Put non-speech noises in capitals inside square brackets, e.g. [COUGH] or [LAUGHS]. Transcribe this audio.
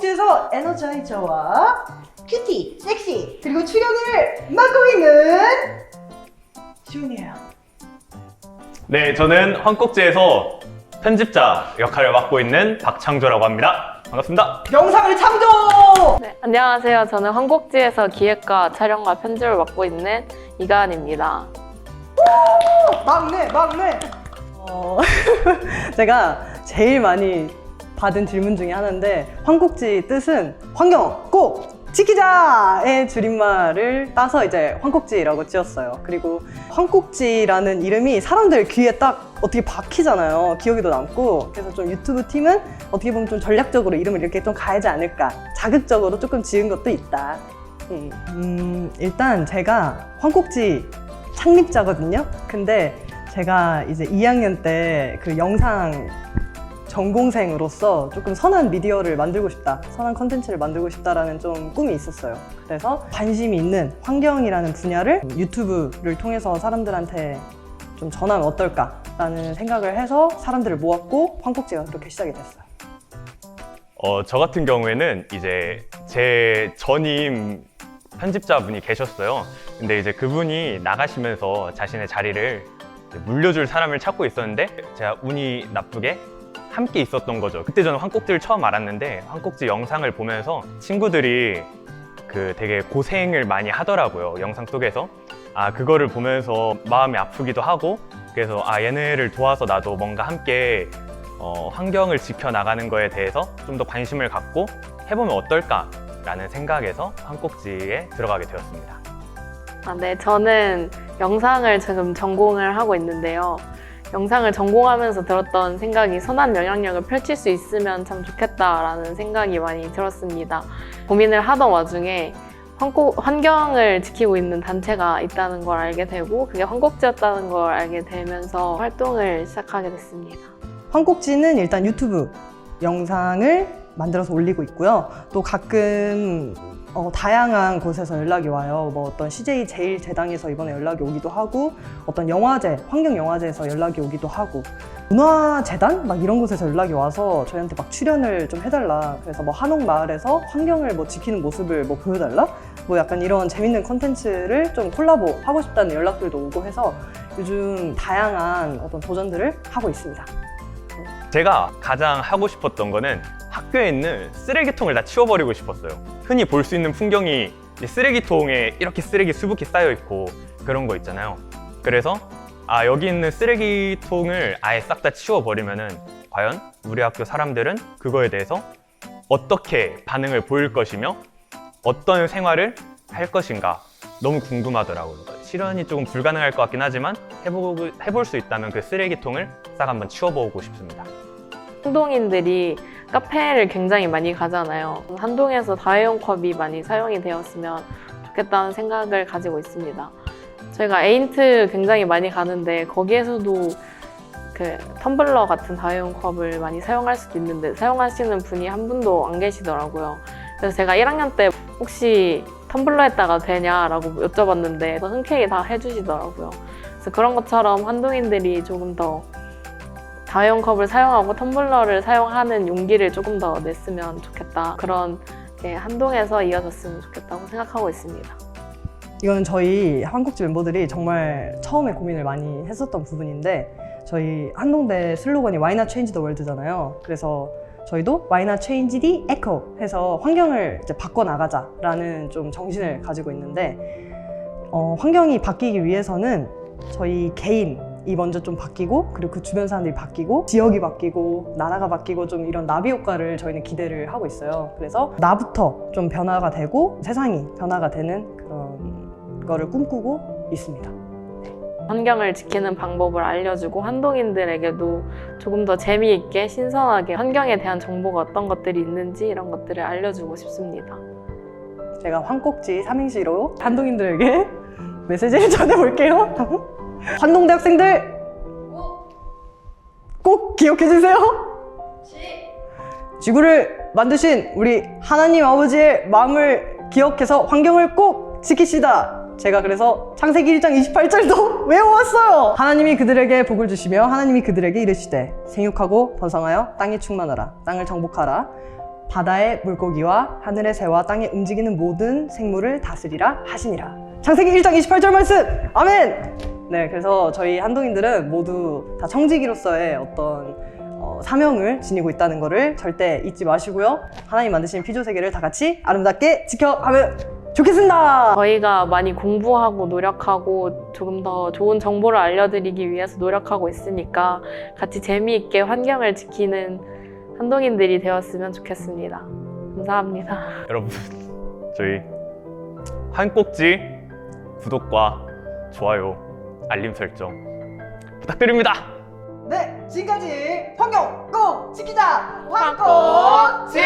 황국지에서 에너자이저와 큐티, 섹시 그리고 출연을 맡고 있는 시훈이에요. 네, 저는 황국지에서 편집자 역할을 맡고 있는 박창조라고 합니다. 반갑습니다. 영상을 창조. 네, 안녕하세요. 저는 한국지에서 기획과 촬영과 편집을 맡고 있는 이가은입니다. 막내, 막내. 어, [LAUGHS] 제가 제일 많이 받은 질문 중에 하나인데 황국지 뜻은 환경 꼭 지키자의 줄임말을 따서 이제 황국지라고 지었어요. 그리고 황국지라는 이름이 사람들 귀에 딱 어떻게 박히잖아요. 기억에도 남고. 그래서 좀 유튜브 팀은 어떻게 보면 좀 전략적으로 이름을 이렇게 좀 가야지 않을까. 자극적으로 조금 지은 것도 있다. 음, 음, 일단 제가 황국지 창립자거든요. 근데 제가 이제 2학년 때 그 영상 전공생으로서 조금 선한 미디어를 만들고 싶다, 선한 컨텐츠를 만들고 싶다라는 좀 꿈이 있었어요. 그래서 관심이 있는 환경이라는 분야를 유튜브를 통해서 사람들한테 좀 전하면 어떨까라는 생각을 해서 사람들을 모았고 황국지가 그렇게 시작이 됐어요. 어, 저 같은 경우에는 이제 제 전임 편집자분이 계셨어요. 근데 이제 그분이 나가시면서 자신의 자리를 물려줄 사람을 찾고 있었는데 제가 운이 나쁘게 함께 있었던 거죠. 그때 저는 황꼭지를 처음 알았는데 황꼭지 영상을 보면서 친구들이 그 되게 고생을 많이 하더라고요. 영상 속에서. 아, 그거를 보면서 마음이 아프기도 하고 그래서 아, 얘네를 도와서 나도 뭔가 함께 어, 환경을 지켜나가는 거에 대해서 좀 더 관심을 갖고 해보면 어떨까라는 생각에서 한꼭지에 들어가게 되었습니다. 아, 네, 저는 영상을 지금 전공을 하고 있는데요. 영상을 전공하면서 들었던 생각이 선한 영향력을 펼칠 수 있으면 참 좋겠다라는 생각이 많이 들었습니다. 고민을 하던 와중에 환경을 지키고 있는 단체가 있다는 걸 알게 되고 그게 환곡지였다는 걸 알게 되면서 활동을 시작하게 됐습니다. 황국지는 일단 유튜브 영상을 만들어서 올리고 있고요. 또 가끔 어, 다양한 곳에서 연락이 와요. 뭐 어떤 CJ 제일제당에서 이번에 연락이 오기도 하고 어떤 영화제, 환경 영화제에서 연락이 오기도 하고 문화재단? 막 이런 곳에서 연락이 와서 저희한테 막 출연을 좀 해달라. 그래서 뭐 한옥 마을에서 환경을 뭐 지키는 모습을 뭐 보여달라? 뭐 약간 이런 재밌는 컨텐츠를 좀 콜라보 하고 싶다는 연락들도 오고 해서 요즘 다양한 어떤 도전들을 하고 있습니다. 제가 가장 하고 싶었던 거는 학교에 있는 쓰레기통을 다 치워버리고 싶었어요. 흔히 볼 수 있는 풍경이 쓰레기통에 이렇게 쓰레기 수북히 쌓여 있고 그런 거 있잖아요. 그래서 아 여기 있는 쓰레기통을 아예 싹 다 치워버리면은 과연 우리 학교 사람들은 그거에 대해서 어떻게 반응을 보일 것이며 어떤 생활을 할 것인가 너무 궁금하더라고요. 실현이 조금 불가능할 것 같긴 하지만 해보고, 해볼 수 있다면 그 쓰레기통을 싹 한번 치워보고 싶습니다. 한동인들이 카페를 굉장히 많이 가잖아요. 한동에서 다회용 컵이 많이 사용이 되었으면 좋겠다는 생각을 가지고 있습니다. 저희가 에인트 굉장히 많이 가는데 거기에서도 그 텀블러 같은 다회용 컵을 많이 사용할 수도 있는데 사용하시는 분이 한 분도 안 계시더라고요. 그래서 제가 1학년 때 혹시 텀블러에다가 되냐라고 여쭤봤는데 흔쾌히 다 해주시더라고요. 그래서 그런 것처럼 한동인들이 조금 더 다회용 컵을 사용하고 텀블러를 사용하는 용기를 조금 더 냈으면 좋겠다. 그런 게 한동에서 이어졌으면 좋겠다고 생각하고 있습니다. 이거는 저희 한국지 멤버들이 정말 처음에 고민을 많이 했었던 부분인데 저희 한동대 슬로건이 Why not change the world잖아요. 그래서 저희도 Why not change the echo 해서 환경을 바꿔나가자라는 좀 정신을 가지고 있는데 어, 환경이 바뀌기 위해서는 저희 개인 이 먼저 좀 바뀌고 그리고 그 주변 사람들이 바뀌고 지역이 바뀌고 나라가 바뀌고 좀 이런 나비 효과를 저희는 기대를 하고 있어요. 그래서 나부터 좀 변화가 되고 세상이 변화가 되는 그런 거를 꿈꾸고 있습니다. 환경을 지키는 방법을 알려주고 한동인들에게도 조금 더 재미있게 신선하게 환경에 대한 정보가 어떤 것들이 있는지 이런 것들을 알려주고 싶습니다. 제가 황꼭지 삼행시로 한동인들에게 [LAUGHS] 메시지를 전해볼게요. 한동대 학생들 꼭 기억해 주세요. 지구를 만드신 우리 하나님 아버지의 마음을 기억해서 환경을 꼭 지키시다. 제가 그래서 창세기 1장 28절도 [LAUGHS] 외워왔어요. 하나님이 그들에게 복을 주시며 하나님이 그들에게 이르시되 생육하고 번성하여 땅에 충만하라 땅을 정복하라 바다의 물고기와 하늘의 새와 땅에 움직이는 모든 생물을 다스리라 하시니라. 창세기 1장 28절 말씀. 아멘. 네, 그래서 저희 한동인들은 모두 다 청지기로서의 어떤 어, 사명을 지니고 있다는 것을 절대 잊지 마시고요. 하나님 만드신 피조 세계를 다 같이 아름답게 지켜가면 좋겠습니다. 저희가 많이 공부하고 노력하고 조금 더 좋은 정보를 알려드리기 위해서 노력하고 있으니까 같이 재미있게 환경을 지키는 한동인들이 되었으면 좋겠습니다. 감사합니다. 여러분 저희 한 꼭지 구독과 좋아요 알림 설정 부탁드립니다. 네, 지금까지 환경 꼭 지키자! 환꼭 지!